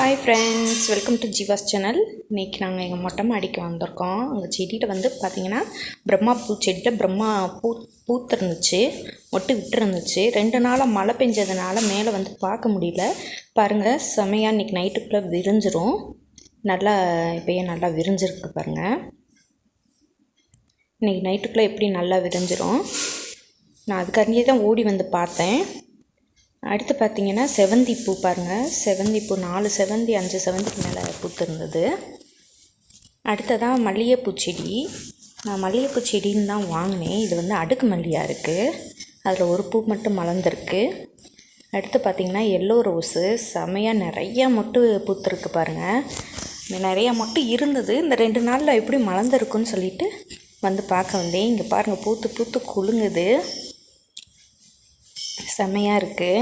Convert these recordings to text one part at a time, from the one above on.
Hi friends welcome to Jeeva's channel இன்றைக்கி நாங்கள் எங்கள் மொட்டை மாடிக்கு வந்திருக்கோம். அங்கே செடியில் வந்து பார்த்திங்கன்னா பிரம்மா பூ செடியில் பிரம்மா பூ பூத்திருந்துச்சு மொட்டு விட்டுருந்துச்சு. ரெண்டு நாளாக மழை பெஞ்சதுனால மேலே வந்து பார்க்க முடியல. பாருங்கள் செமையாக இன்றைக்கி நைட்டுக்குள்ளே விரிஞ்சிரும். நல்லா இப்போயே நல்லா விரிஞ்சிருக்கு பாருங்கள் இன்றைக்கி நைட்டுக்குள்ளே எப்படி நல்லா விரிஞ்சிரும். நான் அதுக்காண்டியே தான் ஓடி வந்து பார்த்தேன். அடுத்து பார்த்தீங்கன்னா செவந்தி பூ பாருங்கள் செவந்தி பூ நாலு செவந்தி அஞ்சு செவந்திக்கு மேலே பூத்திருந்தது அடுத்ததாக மல்லிகைப்பூ செடி. நான் மல்லிகைப்பூ செடின்னு தான் வாங்கினேன். இது வந்து அடுக்கு மல்லியாக இருக்குது அதில் ஒரு பூ மட்டும் மலர்ந்துருக்கு. அடுத்து பார்த்திங்கன்னா எல்லோ ரோஸு. செமையாக நிறையா மொட்டு பூத்துருக்கு பாருங்கள் நிறையா மொட்டு இருந்தது. இந்த ரெண்டு நாளில் எப்படி மலர்ந்துருக்குன்னு சொல்லிட்டு வந்து பார்க்க வந்தேன். இங்கே பாருங்கள் பூத்து பூத்து குலுங்குது. செம்மையாக இருக்குது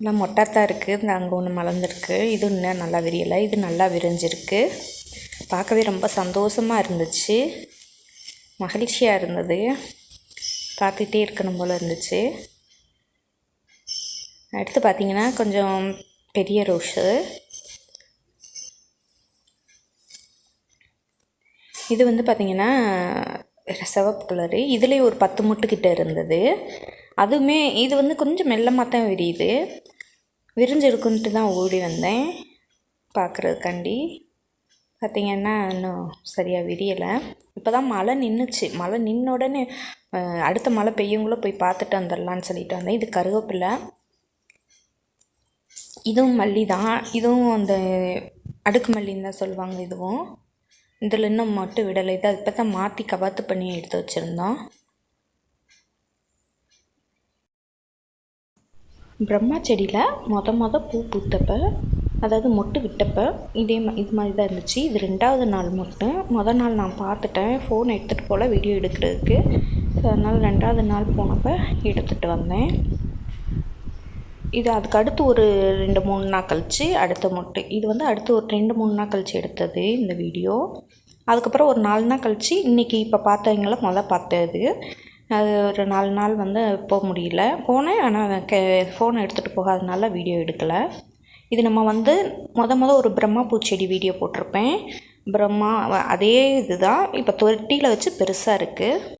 நல்லா மொட்டாத்தான் இருக்குது இந்த அங்கே ஒன்று மலர்ந்துருக்கு. இது இன்னும் நல்லா விரியலை. இது நல்லா விரிஞ்சிருக்கு. பார்க்கவே ரொம்ப சந்தோஷமாக இருந்துச்சு. மகிழ்ச்சியாக இருந்தது. பார்த்துக்கிட்டே இருக்கணும் போல் இருந்துச்சு. அடுத்து பார்த்திங்கன்னா கொஞ்சம் பெரிய ரோஸு. இது வந்து பார்த்திங்கன்னா சிவப்பு கலரு. இதுலேயே ஒரு பத்து முட்டுக்கிட்ட இருந்தது. அதுவுமே இது வந்து கொஞ்சம் மெல்லமாக தான் விரியுது. விரிஞ்சிருக்குன்ட்டு தான் ஓடி வந்தேன். பார்க்குறதுக்காண்டி பார்த்திங்கன்னா இன்னும் சரியாக விரியலை. இப்போ தான் மழை நின்றுச்சு மழை நின்ன உடனே அடுத்த மழை பெய்யுங்களோ போய் பார்த்துட்டு வந்துடலான்னு சொல்லிட்டு வந்தேன். இது கருவேப்பிலை. இதுவும் மல்லி தான். இதுவும் அந்த அடுக்கு மல்லின்னு தான் சொல்லுவாங்க இதுவும். இதில் இன்னும் மட்டும் விடலை. இதை இப்போ தான் மாற்றி கபாத்து பண்ணி எடுத்து வச்சுருந்தோம். பிரம்மா செடியில் மொத மொத பூ பூத்தப்போ அதாவது மொட்டு விட்டப்போ இதே மா இது மாதிரி தான் இருந்துச்சு. இது ரெண்டாவது நாள் மொட்டு. மொதல் நாள் நான் பார்த்துட்டேன். ஃபோன் எடுத்துகிட்டு போல் வீடியோ எடுக்கிறதுக்கு. ஸோ அதனால் ரெண்டாவது நாள் போனப்போ எடுத்துகிட்டு வந்தேன். இது அதுக்கு அடுத்து ஒரு ரெண்டு மூணு நாள் கழித்து அடுத்த மொட்டு. இது வந்து அடுத்து ஒரு ரெண்டு மூணு நாள் கழித்து எடுத்தது இந்த வீடியோ அதுக்கப்புறம் ஒரு நாலு நாள் கழித்து இன்றைக்கி இப்போ பார்த்தவங்கள மொதல் பார்த்தது. அது ஒரு நாலு நாள் வந்து போக முடியல. போனேன். ஆனால் கே ஃபோனை எடுத்துகிட்டு போகாதனால வீடியோ எடுக்கலை. இது நம்ம வந்து மொத மொதல் ஒரு பிரம்மா பூச்செடி வீடியோ போட்டிருப்பேன். பிரம்மா அதே இது தான் இப்போ தொட்டியில் வச்சு பெருசாக இருக்குது